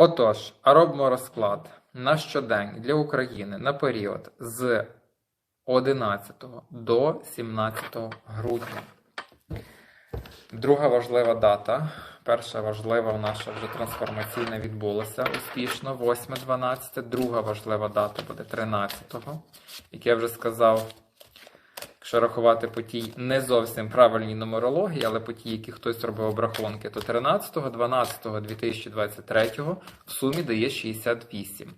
Отож, а робимо розклад на щодень для України на період з 11 до 17 грудня. Друга важлива дата. Перша важлива в наша вже трансформаційна відбулася успішно, 8-12. Друга важлива дата буде 13-го. Як я вже сказав, якщо рахувати по тій не зовсім правильній нумерології, але по тій, які хтось робив обрахунки, то 13-го, 12-го 2023 в сумі дає 68.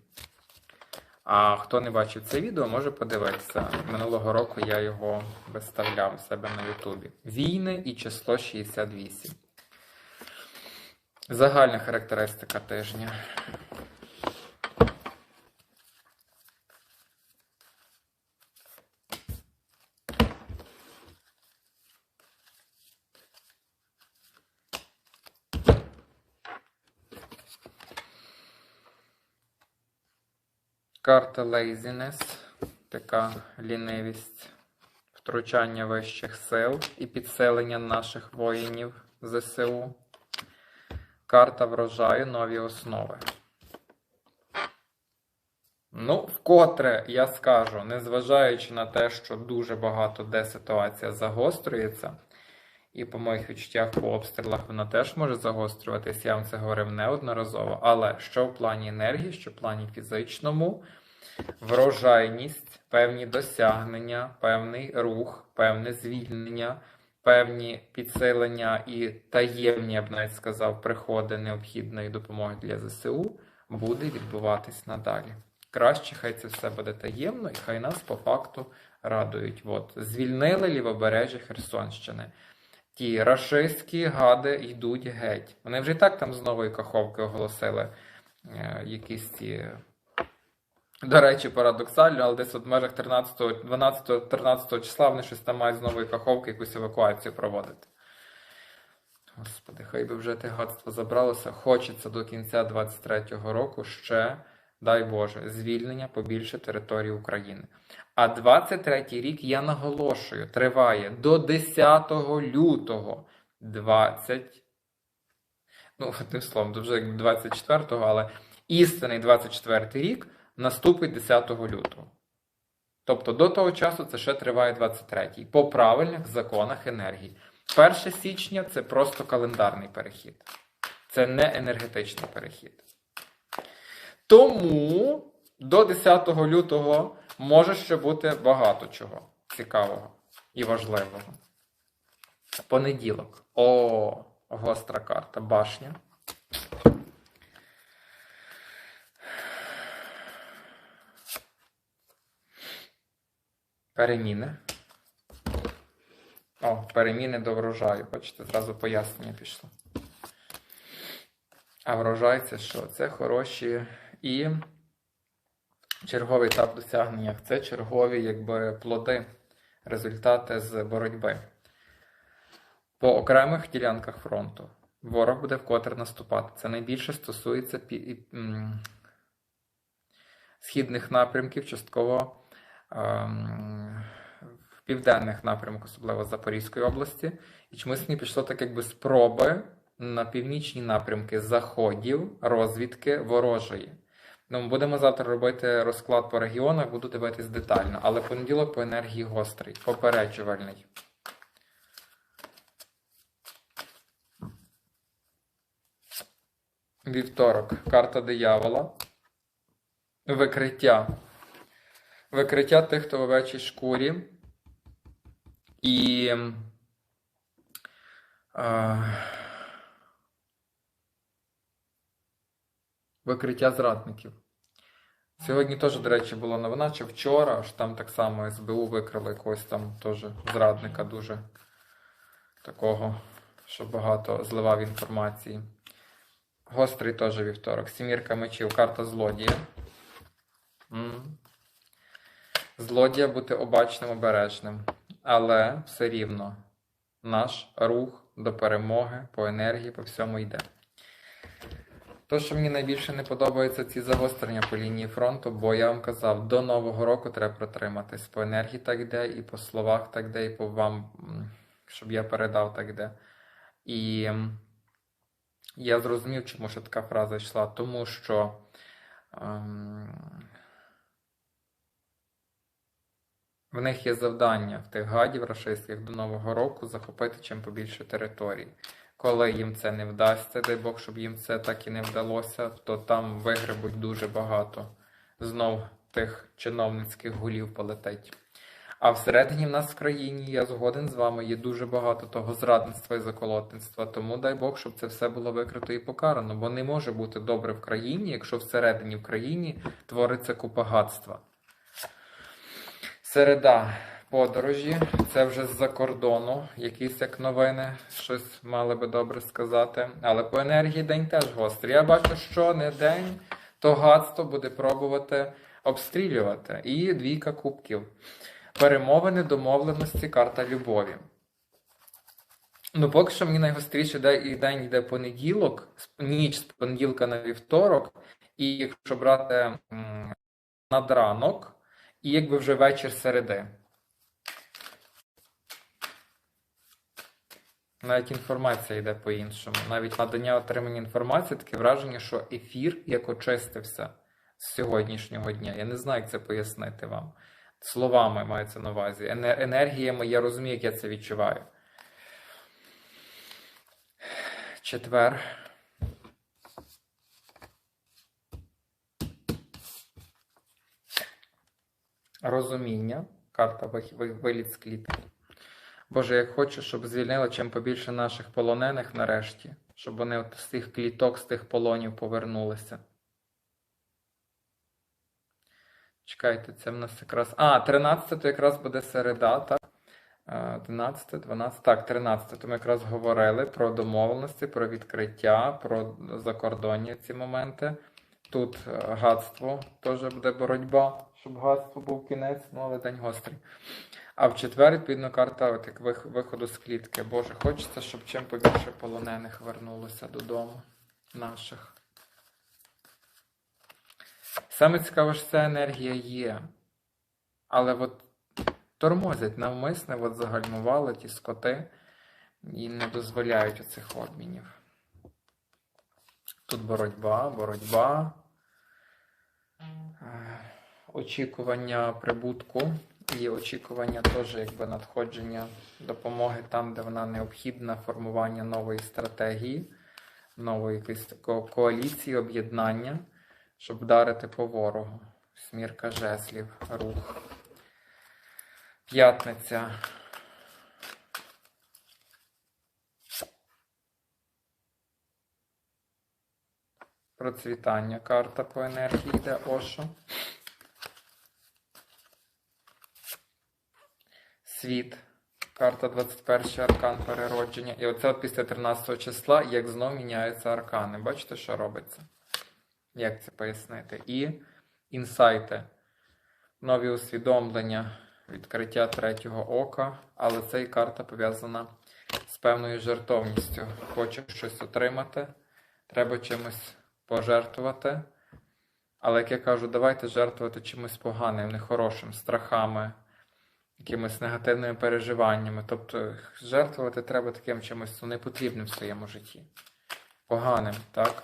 А хто не бачив це відео, може подивитися. Минулого року я його виставляв у себе на Ютубі. Війни і число 68. Загальна характеристика тижня. Карта Laziness, така лінивість, втручання вищих сил і підсилення наших воїнів ЗСУ. Карта врожаю, нові основи. Ну, вкотре я скажу, незважаючи на те, що дуже багато де ситуація загострюється, і по моїх відчуттях по обстрілах вона теж може загострюватись, я вам це говорив неодноразово. Але що в плані енергії, що в плані фізичному, врожайність, певні досягнення, певний рух, певне звільнення, певні підсилення і таємні, я б навіть сказав, приходи необхідної допомоги для ЗСУ буде відбуватись надалі. Краще, хай це все буде таємно, і хай нас по факту радують. От, звільнили лівобережжя Херсонщини. Ті рашистські гади йдуть геть. Вони вже і так там з нової каховки оголосили е, якісь ці. До речі, парадоксально, але десь в межах 13, 12, 13 числа вони щось там мають з нової каховки якусь евакуацію проводити. Господи, хай би вже те гадство забралося. Хочеться до кінця 23-го року ще, дай Боже, звільнення побільше території України. А 23-й рік, я наголошую, триває до 10 лютого 20. Ну, тим словом, вже 24-го, але істинний 24-й рік наступить 10 лютого. Тобто до того часу це ще триває 23-й. По правильних законах енергії. 1 січня це просто календарний перехід. Це не енергетичний перехід. Тому до 10 лютого може ще бути багато чого цікавого і важливого. Понеділок. О, гостра карта. Башня. Переміни. О, переміни до врожаю. Бачите, зразу пояснення пішло. А врожай це що? Це хороші і черговий етап досягнення. Це чергові якби, плоди, результати з боротьби. По окремих ділянках фронту ворог буде вкотре наступати. Це найбільше стосується пі... східних напрямків, частково ем, в південних напрямках, особливо Запорізької області. І чомусь мені пішло так, якби спроби на північні напрямки заходів, розвідки ворожої. Ну, будемо завтра робити розклад по регіонах, буду дивитись детально, але понеділок по енергії гострий, попереджувальний. Вівторок. Карта диявола. Викриття. Викриття тих, хто в овечій шкурі. І. А, викриття зрадників. Сьогодні теж, до речі, була новина, чи вчора, що там так само СБУ викрили якогось там теж зрадника дуже такого, що багато зливав інформації. Гострий теж вівторок. Сімірка мечів, карта злодія. М. Злодія бути обачним, обережним. Але все рівно наш рух до перемоги по енергії, по всьому йде. То, що мені найбільше не подобається, ці загострення по лінії фронту, бо я вам казав, до Нового року треба протриматись. По енергії так йде, і по словах так йде, і по вам, щоб я передав так йде. І Я зрозумів, чому ще така фраза йшла, тому що ем, в них є завдання в тих гадів рашистських до Нового року захопити чим побільше територій. Коли їм це не вдасться, дай Бог, щоб їм це так і не вдалося, то там вигребуть дуже багато знов тих чиновницьких гулів полетить. А всередині в нас в країні, я згоден з вами, є дуже багато того зрадництва і заколотництва. Тому дай Бог, щоб це все було викрито і покарано. Бо не може бути добре в країні, якщо всередині в країні твориться купа гадства. Середа подорожі, це вже з-за кордону, якісь як новини, щось мали би добре сказати. Але по енергії день теж гострий. Я бачу, що не день, то гадство буде пробувати обстрілювати. І двійка кубків. Перемовини, домовленості, карта любові. Ну, поки що мені найгостріше де- день йде понеділок, ніч з понеділка на вівторок, і якщо брати надранок, і якби вже вечір середи. Навіть інформація йде по-іншому. Навіть надання отримання інформації таке враження, що ефір як очистився з сьогоднішнього дня. Я не знаю, як це пояснити вам. Словами мається на увазі. Енергіями я розумію, як я це відчуваю. Четвер. Розуміння. Карта виліт з клітки. Боже, я хочу, щоб звільнили чим побільше наших полонених нарешті, щоб вони от з тих кліток, з тих полонів повернулися. Чекайте, це в нас якраз. А, 13 то якраз буде середа, так? Е, 11, 12, так, 13. То ми якраз говорили про домовленості, про відкриття, про закордонні ці моменти. Тут е, гадство теж буде боротьба, щоб гадство був кінець, ну але день гострий. А в четвер, відповідно, карта от виходу з клітки. Боже, хочеться, щоб чим побільше полонених вернулося додому наших. Саме цікаве, що ця енергія є. Але от тормозять навмисне, от загальмували ті скоти і не дозволяють оцих обмінів. Тут боротьба, боротьба, очікування прибутку і очікування теж якби надходження допомоги там, де вона необхідна, формування нової стратегії, нової такої коаліції, об'єднання, щоб вдарити по ворогу. Смірка жеслів, рух. П'ятниця. Процвітання карта по енергії йде Ошо. Світ. Карта 21 аркан переродження. І оце от після 13 числа, як знов міняються аркани. Бачите, що робиться? Як це пояснити? І інсайти. Нові усвідомлення, відкриття третього ока. Але ця і карта пов'язана з певною жертовністю. Хочеш щось отримати, треба чимось пожертвувати. Але, як я кажу, давайте жертвувати чимось поганим, нехорошим, страхами, якимись негативними переживаннями. Тобто жертвувати треба таким чимось ну, непотрібним в своєму житті. Поганим, так?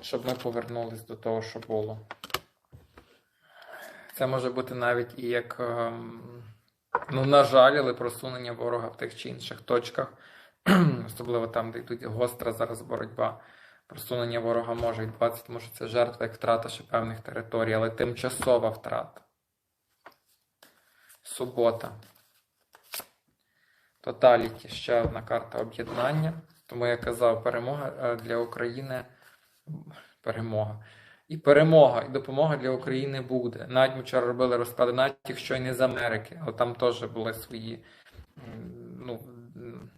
Щоб ми повернулись до того, що було. Це може бути навіть і як, ем, ну, на жаль, але просунення ворога в тих чи інших точках, особливо там, де йдуть гостра зараз боротьба. Просунення ворога може відбуватися, тому що це жертва як втрата ще певних територій, але тимчасова втрата. Субота. Тоталіті. Ще одна карта об'єднання. Тому я казав, перемога е, для України. Перемога. І перемога, і допомога для України буде. Навіть ми вчора робили розклади, навіть якщо й не з Америки, але там теж були свої ну,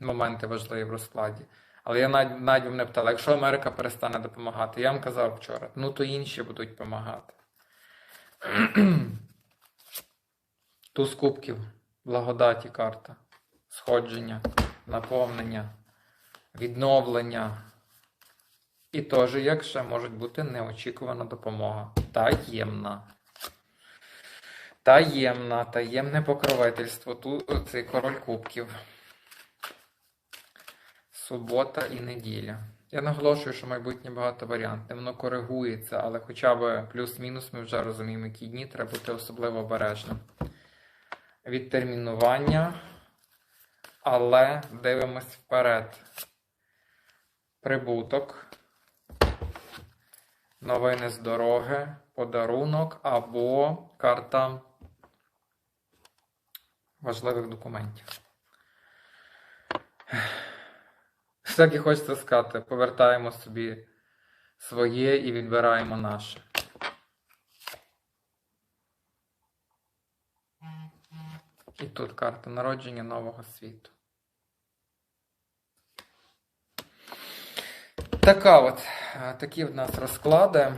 моменти важливі в розкладі. Але я навіть, навіть мене питали, якщо Америка перестане допомагати, я вам казав вчора, ну то інші будуть допомагати. Туз кубків, благодаті карта, сходження, наповнення, відновлення. І теж, як ще може бути неочікувана допомога. Таємна. Таємна, таємне покровительство. Тут цей король кубків. Субота і неділя. Я наголошую, що майбутнє багатоваріантне, воно коригується, але хоча б плюс-мінус ми вже розуміємо, які дні треба бути особливо обережним. Відтермінування, але дивимось вперед. Прибуток, новини з дороги, подарунок або карта важливих документів. Так і хочеться сказати, повертаємо собі своє і відбираємо наше. І тут карта народження нового світу. Така от, е, такі в нас розклади.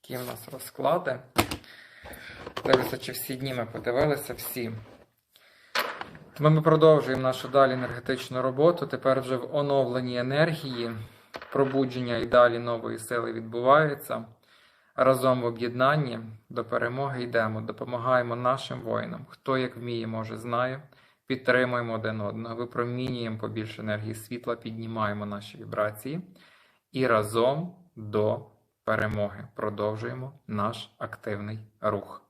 Такі в нас розклади. Дивлюся, чи всі дні ми подивилися всі. Ми продовжуємо нашу далі енергетичну роботу. Тепер вже в оновленій енергії. Пробудження і далі нової сили відбувається. Разом в об'єднанні до перемоги йдемо, допомагаємо нашим воїнам. Хто як вміє, може, знає. Підтримуємо один одного, випромінюємо побільше енергії світла, піднімаємо наші вібрації і разом до перемоги продовжуємо наш активний рух.